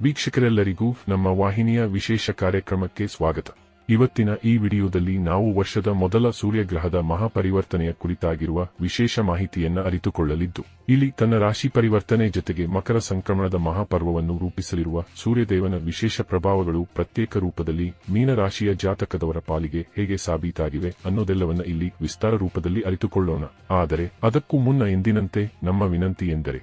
ವೀಕ್ಷಕರೆಲ್ಲರಿಗೂ ನಮ್ಮ ವಾಹಿನಿಯ ವಿಶೇಷ ಕಾರ್ಯಕ್ರಮಕ್ಕೆ ಸ್ವಾಗತ. ಇವತ್ತಿನ ಈ ವಿಡಿಯೋದಲ್ಲಿ ನಾವು ವರ್ಷದ ಮೊದಲ ಸೂರ್ಯಗ್ರಹದ ಮಹಾಪರಿವರ್ತನೆಯ ಕುರಿತಾಗಿರುವ ವಿಶೇಷ ಮಾಹಿತಿಯನ್ನು ಅರಿತುಕೊಳ್ಳಲಿದ್ದು, ಇಲ್ಲಿ ತನ್ನ ರಾಶಿ ಪರಿವರ್ತನೆ ಜೊತೆಗೆ ಮಕರ ಸಂಕ್ರಮಣದ ಮಹಾಪರ್ವವನ್ನು ರೂಪಿಸಲಿರುವ ಸೂರ್ಯದೇವನ ವಿಶೇಷ ಪ್ರಭಾವಗಳು ಪ್ರತ್ಯೇಕ ರೂಪದಲ್ಲಿ ಮೀನರಾಶಿಯ ಜಾತಕದವರ ಪಾಲಿಗೆ ಹೇಗೆ ಸಾಬೀತಾಗಿವೆ ಅನ್ನೋದೆಲ್ಲವನ್ನ ಇಲ್ಲಿ ವಿಸ್ತಾರ ರೂಪದಲ್ಲಿ ಅರಿತುಕೊಳ್ಳೋಣ. ಆದರೆ ಅದಕ್ಕೂ ಮುನ್ನ ಎಂದಿನಂತೆ ನಮ್ಮ ವಿನಂತಿ ಎಂದರೆ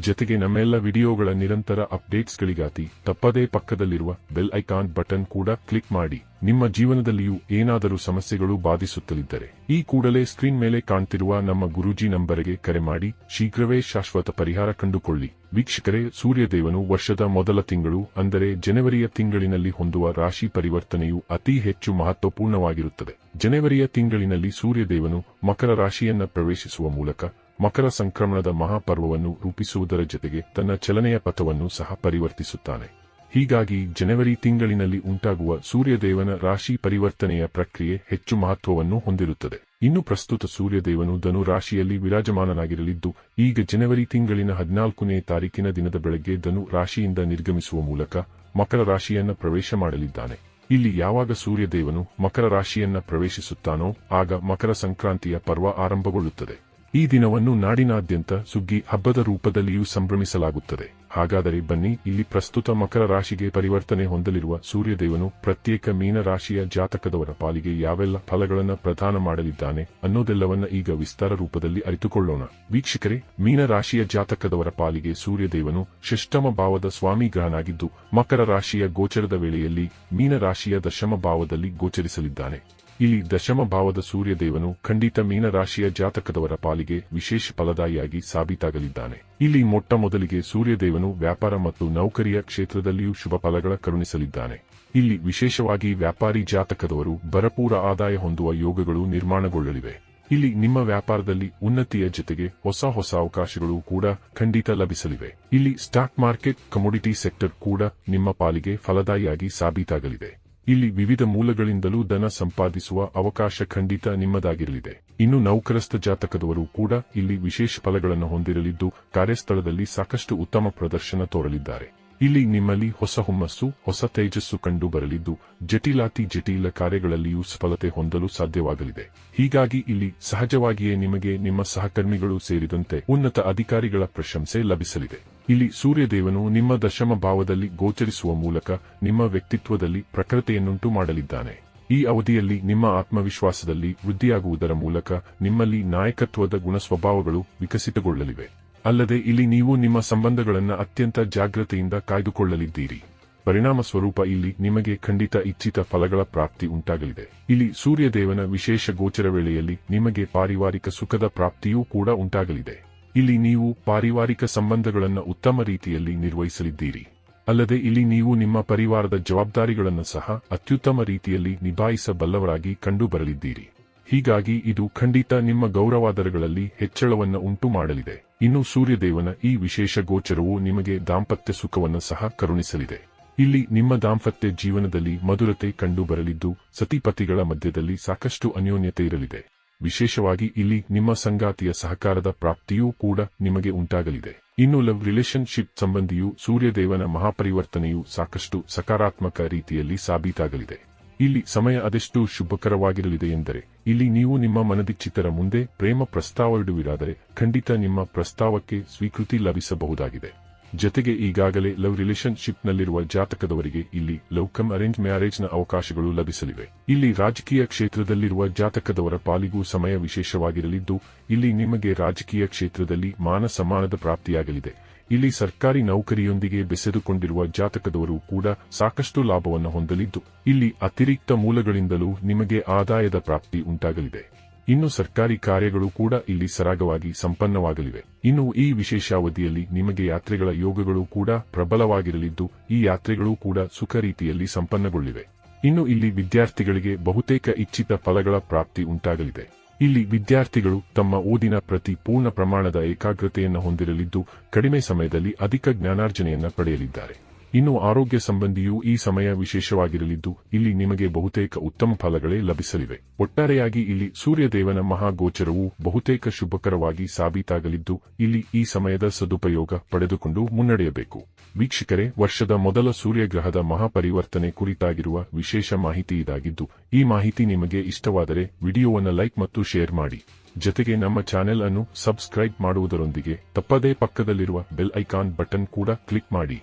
ಜೊತೆಗೆ ನಮ್ಮೆಲ್ಲ ವಿಡಿಯೋಗಳ ನಿರಂತರ ಅಪ್ಡೇಟ್ಸ್ಗಳಿಗಾಗಿ ತಪ್ಪದೇ ಪಕ್ಕದಲ್ಲಿರುವ ಬೆಲ್ ಐಕಾನ್ ಬಟನ್ ಕೂಡ ಕ್ಲಿಕ್ ಮಾಡಿ. ನಿಮ್ಮ ಜೀವನದಲ್ಲಿಯೂ ಏನಾದರೂ ಸಮಸ್ಯೆಗಳು ಬಾಧಿಸುತ್ತಲಿದ್ದರೆ ಈ ಕೂಡಲೇ ಸ್ಕ್ರೀನ್ ಮೇಲೆ ಕಾಣ್ತಿರುವ ನಮ್ಮ ಗುರೂಜಿ ನಂಬರಿಗೆ ಕರೆ ಮಾಡಿ. ಶೀಘ್ರವೇ ಶಾಶ್ವತ ಪರಿಹಾರ ಕಂಡುಕೊಳ್ಳಿ. ವೀಕ್ಷಕರೇ, ಸೂರ್ಯದೇವನು ವರ್ಷದ ಮೊದಲ ತಿಂಗಳು, ಅಂದರೆ ಜನವರಿಯ ತಿಂಗಳಿನಲ್ಲಿ ಹೊಂದುವ ರಾಶಿ ಪರಿವರ್ತನೆಯು ಅತಿ ಹೆಚ್ಚು ಮಹತ್ವಪೂರ್ಣವಾಗಿರುತ್ತದೆ. ಜನವರಿಯ ತಿಂಗಳಿನಲ್ಲಿ ಸೂರ್ಯದೇವನು ಮಕರ ರಾಶಿಯನ್ನ ಪ್ರವೇಶಿಸುವ ಮೂಲಕ ಮಕರ ಸಂಕ್ರಮಣದ ಮಹಾಪರ್ವವನ್ನು ರೂಪಿಸುವುದರ ಜೊತೆಗೆ ತನ್ನ ಚಲನೆಯ ಪಥವನ್ನು ಸಹ ಪರಿವರ್ತಿಸುತ್ತಾನೆ. ಹೀಗಾಗಿ ಜನವರಿ ತಿಂಗಳಿನಲ್ಲಿ ಉಂಟಾಗುವ ಸೂರ್ಯದೇವನ ರಾಶಿ ಪರಿವರ್ತನೆಯ ಪ್ರಕ್ರಿಯೆ ಹೆಚ್ಚು ಮಹತ್ವವನ್ನು ಹೊಂದಿರುತ್ತದೆ. ಇನ್ನು ಪ್ರಸ್ತುತ ಸೂರ್ಯದೇವನು ಧನು ರಾಶಿಯಲ್ಲಿ ವಿರಾಜಮಾನನಾಗಿರಲಿದ್ದು, ಈಗ ಜನವರಿ ತಿಂಗಳಿನ ಹದಿನಾಲ್ಕನೇ ತಾರೀಕಿನ ದಿನದ ಬೆಳಗ್ಗೆ ಧನು ರಾಶಿಯಿಂದ ನಿರ್ಗಮಿಸುವ ಮೂಲಕ ಮಕರ ರಾಶಿಯನ್ನ ಪ್ರವೇಶ ಮಾಡಲಿದ್ದಾನೆ. ಇಲ್ಲಿ ಯಾವಾಗ ಸೂರ್ಯದೇವನು ಮಕರ ರಾಶಿಯನ್ನ ಪ್ರವೇಶಿಸುತ್ತಾನೋ, ಆಗ ಮಕರ ಸಂಕ್ರಾಂತಿಯ ಪರ್ವ ಆರಂಭಗೊಳ್ಳುತ್ತದೆ. ಈ ದಿನವನ್ನು ನಾಡಿನಾದ್ಯಂತ ಸುಗ್ಗಿ ಹಬ್ಬದ ರೂಪದಲ್ಲಿಯೂ ಸಂಭ್ರಮಿಸಲಾಗುತ್ತದೆ. ಹಾಗಾದರೆ ಬನ್ನಿ, ಇಲ್ಲಿ ಪ್ರಸ್ತುತ ಮಕರ ರಾಶಿಗೆ ಪರಿವರ್ತನೆ ಹೊಂದಲಿರುವ ಸೂರ್ಯದೇವನು ಪ್ರತ್ಯೇಕ ಮೀನರಾಶಿಯ ಜಾತಕದವರ ಪಾಲಿಗೆ ಯಾವೆಲ್ಲ ಫಲಗಳನ್ನು ಪ್ರದಾನ ಮಾಡಲಿದ್ದಾನೆ ಅನ್ನೋದೆಲ್ಲವನ್ನ ಈಗ ವಿಸ್ತಾರ ರೂಪದಲ್ಲಿ ಅರಿತುಕೊಳ್ಳೋಣ. ವೀಕ್ಷಕರೇ ಮೀನರಾಶಿಯ ಜಾತಕದವರ ಪಾಲಿಗೆ ಸೂರ್ಯದೇವನು ಷಷ್ಠಮ ಭಾವದ ಸ್ವಾಮಿ ಗ್ರಹನಾಗಿದ್ದು, ಮಕರ ರಾಶಿಯ ಗೋಚರದ ವೇಳೆಯಲ್ಲಿ ಮೀನರಾಶಿಯ ದಶಮ ಭಾವದಲ್ಲಿ ಗೋಚರಿಸಲಿದ್ದಾನೆ. ಇಲ್ಲಿ ದಶಮ ಭಾವದ ಸೂರ್ಯದೇವನು ಖಂಡಿತ ಮೀನರಾಶಿಯ ಜಾತಕದವರ ಪಾಲಿಗೆ ವಿಶೇಷ ಫಲದಾಯಿಯಾಗಿ ಸಾಬೀತಾಗಲಿದ್ದಾನೆ. ಇಲ್ಲಿ ಮೊಟ್ಟ ಮೊದಲಿಗೆ ಸೂರ್ಯದೇವನು ವ್ಯಾಪಾರ ಮತ್ತು ನೌಕರಿಯ ಕ್ಷೇತ್ರದಲ್ಲಿಯೂ ಶುಭ ಫಲಗಳ ಕರುಣಿಸಲಿದ್ದಾನೆ. ಇಲ್ಲಿ ವಿಶೇಷವಾಗಿ ವ್ಯಾಪಾರಿ ಜಾತಕದವರು ಭರಪೂರ ಆದಾಯ ಹೊಂದುವ ಯೋಗಗಳು ನಿರ್ಮಾಣಗೊಳ್ಳಲಿವೆ. ಇಲ್ಲಿ ನಿಮ್ಮ ವ್ಯಾಪಾರದಲ್ಲಿ ಉನ್ನತಿಯ ಜೊತೆಗೆ ಹೊಸ ಹೊಸ ಅವಕಾಶಗಳು ಕೂಡ ಖಂಡಿತ ಲಭಿಸಲಿವೆ. ಇಲ್ಲಿ ಸ್ಟಾಕ್ ಮಾರ್ಕೆಟ್, ಕಮೋಡಿಟಿ ಸೆಕ್ಟರ್ ಕೂಡ ನಿಮ್ಮ ಪಾಲಿಗೆ ಫಲದಾಯಿಯಾಗಿ ಸಾಬೀತಾಗಲಿದೆ. ಇಲ್ಲಿ ವಿವಿಧ ಮೂಲಗಳಿಂದಲೂ ಧನ ಸಂಪಾದಿಸುವ ಅವಕಾಶ ಖಂಡಿತ ನಿಮ್ಮದಾಗಿರಲಿದೆ. ಇನ್ನು ನೌಕರಸ್ಥ ಜಾತಕದವರು ಕೂಡ ಇಲ್ಲಿ ವಿಶೇಷ ಫಲಗಳನ್ನು ಹೊಂದಿರಲಿದ್ದು, ಕಾರ್ಯಸ್ಥಳದಲ್ಲಿ ಸಾಕಷ್ಟು ಉತ್ತಮ ಪ್ರದರ್ಶನ ತೋರಲಿದ್ದಾರೆ. ಇಲ್ಲಿ ನಿಮ್ಮಲ್ಲಿ ಹೊಸ ಹುಮ್ಮಸ್ಸು, ಹೊಸ ತೇಜಸ್ಸು ಕಂಡು ಬರಲಿದ್ದು, ಜಟಿಲಾತಿ ಜಟಿಲ ಕಾರ್ಯಗಳಲ್ಲಿಯೂ ಸಫಲತೆ ಹೊಂದಲು ಸಾಧ್ಯವಾಗಲಿದೆ. ಹೀಗಾಗಿ ಇಲ್ಲಿ ಸಹಜವಾಗಿಯೇ ನಿಮಗೆ ನಿಮ್ಮ ಸಹಕರ್ಮಿಗಳು ಸೇರಿದಂತೆ ಉನ್ನತ ಅಧಿಕಾರಿಗಳ ಪ್ರಶಂಸೆ ಲಭಿಸಲಿದೆ. ಇಲ್ಲಿ ಸೂರ್ಯದೇವನು ನಿಮ್ಮ ದಶಮ ಭಾವದಲ್ಲಿ ಗೋಚರಿಸುವ ಮೂಲಕ ನಿಮ್ಮ ವ್ಯಕ್ತಿತ್ವದಲ್ಲಿ ಪ್ರಕೃತಿಯನ್ನುಂಟು ಮಾಡಲಿದ್ದಾನೆ. ಈ ಅವಧಿಯಲ್ಲಿ ನಿಮ್ಮ ಆತ್ಮವಿಶ್ವಾಸದಲ್ಲಿ ವೃದ್ಧಿಯಾಗುವುದರ ಮೂಲಕ ನಿಮ್ಮಲ್ಲಿ ನಾಯಕತ್ವದ ಗುಣಸ್ವಭಾವಗಳು ವಿಕಸಿತಗೊಳ್ಳಲಿವೆ. ಅಲ್ಲದೆ ಇಲ್ಲಿ ನೀವು ನಿಮ್ಮ ಸಂಬಂಧಗಳನ್ನು ಅತ್ಯಂತ ಜಾಗ್ರತೆಯಿಂದ ಕಾಯ್ದುಕೊಳ್ಳಲಿದ್ದೀರಿ. ಪರಿಣಾಮ ಸ್ವರೂಪ ಇಲ್ಲಿ ನಿಮಗೆ ಖಂಡಿತ ಇಚ್ಛಿತ ಫಲಗಳ ಪ್ರಾಪ್ತಿ ಉಂಟಾಗಲಿದೆ. ಇಲ್ಲಿ ಸೂರ್ಯದೇವನ ವಿಶೇಷ ಗೋಚರ ವೇಳೆಯಲ್ಲಿ ನಿಮಗೆ ಪಾರಿವಾರಿಕ ಸುಖದ ಪ್ರಾಪ್ತಿಯೂ ಕೂಡ ಉಂಟಾಗಲಿದೆ. ಇಲ್ಲಿ ನೀವು ಪಾರಿವಾರಿಕ ಸಂಬಂಧಗಳನ್ನು ಉತ್ತಮ ರೀತಿಯಲ್ಲಿ ನಿರ್ವಹಿಸಲಿದ್ದೀರಿ. ಅಲ್ಲದೆ ಇಲ್ಲಿ ನೀವು ನಿಮ್ಮ ಪರಿವಾರದ ಜವಾಬ್ದಾರಿಗಳನ್ನು ಸಹ ಅತ್ಯುತ್ತಮ ರೀತಿಯಲ್ಲಿ ನಿಭಾಯಿಸಬಲ್ಲವರಾಗಿ ಕಂಡುಬರಲಿದ್ದೀರಿ. ಹೀಗಾಗಿ ಇದು ಖಂಡಿತ ನಿಮ್ಮ ಗೌರವಾದರಗಳಲ್ಲಿ ಹೆಚ್ಚಳವನ್ನು ಉಂಟು ಮಾಡಲಿದೆ ಇನ್ನು ಸೂರ್ಯದೇವನ ಈ ವಿಶೇಷ ಗೋಚರವು ನಿಮಗೆ ದಾಂಪತ್ಯ ಸುಖವನ್ನು ಸಹ ಕರುಣಿಸಲಿದೆ. ಇಲ್ಲಿ ನಿಮ್ಮ ದಾಂಪತ್ಯ ಜೀವನದಲ್ಲಿ ಮಧುರತೆ ಕಂಡುಬರಲಿದ್ದು, ಸತಿಪತಿಗಳ ಮಧ್ಯದಲ್ಲಿ ಸಾಕಷ್ಟು ಅನ್ಯೋನ್ಯತೆ ಇರಲಿದೆ. ವಿಶೇಷವಾಗಿ ಇಲ್ಲಿ ನಿಮ್ಮ ಸಂಗಾತಿಯ ಸಹಕಾರದ ಪ್ರಾಪ್ತಿಯೂ ಕೂಡ ನಿಮಗೆ ಉಂಟಾಗಲಿದೆ. ಇನ್ನು ಲವ್ ರಿಲೇಶನ್ಶಿಪ್ ಸಂಬಂಧಿಯು ಸೂರ್ಯದೇವನ ಮಹಾಪರಿವರ್ತನೆಯು ಸಾಕಷ್ಟು ಸಕಾರಾತ್ಮಕ ರೀತಿಯಲ್ಲಿ ಸಾಬೀತಾಗಲಿದೆ. ಇಲ್ಲಿ ಸಮಯ ಅದೆಷ್ಟು ಶುಭಕರವಾಗಿರಲಿದೆ ಎಂದರೆ, ಇಲ್ಲಿ ನೀವು ನಿಮ್ಮ ಮನದಿಚ್ಛಿತರ ಮುಂದೆ ಪ್ರೇಮ ಪ್ರಸ್ತಾವ ಇಡುವಿರಾದರೆ ಖಂಡಿತ ನಿಮ್ಮ ಪ್ರಸ್ತಾವಕ್ಕೆ ಸ್ವೀಕೃತಿ ಲಭಿಸಬಹುದಾಗಿದೆ. ಜೊತೆಗೆ ಈಗಾಗಲೇ ಲವ್ ರಿಲೇಶನ್ಶಿಪ್ನಲ್ಲಿರುವ ಜಾತಕದವರಿಗೆ ಇಲ್ಲಿ ಲವ್ ಕಮ್ ಅರೇಂಜ್ ಮ್ಯಾರೇಜ್ನ ಅವಕಾಶಗಳು ಲಭಿಸಲಿವೆ. ಇಲ್ಲಿ ರಾಜಕೀಯ ಕ್ಷೇತ್ರದಲ್ಲಿರುವ ಜಾತಕದವರ ಪಾಲಿಗೂ ಸಮಯ ವಿಶೇಷವಾಗಿರಲಿದ್ದು, ಇಲ್ಲಿ ನಿಮಗೆ ರಾಜಕೀಯ ಕ್ಷೇತ್ರದಲ್ಲಿ ಮಾನ ಸಮಾನದ ಪ್ರಾಪ್ತಿಯಾಗಲಿದೆ. ಇಲ್ಲಿ ಸರ್ಕಾರಿ ನೌಕರಿಯೊಂದಿಗೆ ಬೆಸೆದುಕೊಂಡಿರುವ ಜಾತಕದವರು ಕೂಡ ಸಾಕಷ್ಟು ಲಾಭವನ್ನು ಹೊಂದಲಿದ್ದು, ಇಲ್ಲಿ ಅತಿರಿಕ್ತ ಮೂಲಗಳಿಂದಲೂ ನಿಮಗೆ ಆದಾಯದ ಪ್ರಾಪ್ತಿ ಉಂಟಾಗಲಿದೆ. ಇನ್ನು ಸರ್ಕಾರಿ ಕಾರ್ಯಗಳು ಕೂಡ ಇಲ್ಲಿ ಸರಾಗವಾಗಿ ಸಂಪನ್ನವಾಗಲಿವೆ. ಇನ್ನು ಈ ವಿಶೇಷ ಅವಧಿಯಲ್ಲಿ ನಿಮಗೆ ಯಾತ್ರೆಗಳ ಯೋಗಗಳು ಕೂಡ ಪ್ರಬಲವಾಗಿರಲಿದ್ದು, ಈ ಯಾತ್ರೆಗಳು ಕೂಡ ಸುಖ ರೀತಿಯಲ್ಲಿ ಸಂಪನ್ನಗೊಳ್ಳಿವೆ. ಇನ್ನು ಇಲ್ಲಿ ವಿದ್ಯಾರ್ಥಿಗಳಿಗೆ ಬಹುತೇಕ ಇಚ್ಛಿತ ಫಲಗಳ ಪ್ರಾಪ್ತಿ ಉಂಟಾಗಲಿದೆ. ಇಲ್ಲಿ ವಿದ್ಯಾರ್ಥಿಗಳು ತಮ್ಮ ಓದಿನ ಪ್ರತಿ ಪೂರ್ಣ ಪ್ರಮಾಣದ ಏಕಾಗ್ರತೆಯನ್ನು ಹೊಂದಿರಲಿದ್ದು, ಕಡಿಮೆ ಸಮಯದಲ್ಲಿ ಅಧಿಕ ಜ್ಞಾನಾರ್ಜನೆಯನ್ನು ಪಡೆಯಲಿದ್ದಾರೆ. ಇನ್ನು ಆರೋಗ್ಯ ಸಂಬಂಧಿಯೂ ಈ ಸಮಯ ವಿಶೇಷವಾಗಿರಲಿದ್ದು, ಇಲ್ಲಿ ನಿಮಗೆ ಬಹುತೇಕ ಉತ್ತಮ ಫಲಗಳೇ ಲಭಿಸಲಿವೆ. ಒಟ್ಟಾರೆಯಾಗಿ ಇಲ್ಲಿ ಸೂರ್ಯದೇವನ ಮಹಾಗೋಚರವು ಬಹುತೇಕ ಶುಭಕರವಾಗಿ ಸಾಬೀತಾಗಲಿದ್ದು, ಇಲ್ಲಿ ಈ ಸಮಯದ ಸದುಪಯೋಗ ಪಡೆದುಕೊಂಡು ಮುನ್ನಡೆಯಬೇಕು. ವೀಕ್ಷಕರೇ, ವರ್ಷದ ಮೊದಲ ಸೂರ್ಯಗ್ರಹದ ಮಹಾಪರಿವರ್ತನೆ ಕುರಿತಾಗಿರುವ ವಿಶೇಷ ಮಾಹಿತಿ ಇದಾಗಿದ್ದು, ಈ ಮಾಹಿತಿ ನಿಮಗೆ ಇಷ್ಟವಾದರೆ ವಿಡಿಯೋವನ್ನು ಲೈಕ್ ಮತ್ತು ಶೇರ್ ಮಾಡಿ. ಜತೆಗೆ ನಮ್ಮ ಚಾನೆಲ್ ಅನ್ನು ಸಬ್ಸ್ಕ್ರೈಬ್ ಮಾಡುವುದರೊಂದಿಗೆ ತಪ್ಪದೇ ಪಕ್ಕದಲ್ಲಿರುವ ಬೆಲ್ ಐಕಾನ್ ಬಟನ್ ಕೂಡ ಕ್ಲಿಕ್ ಮಾಡಿ.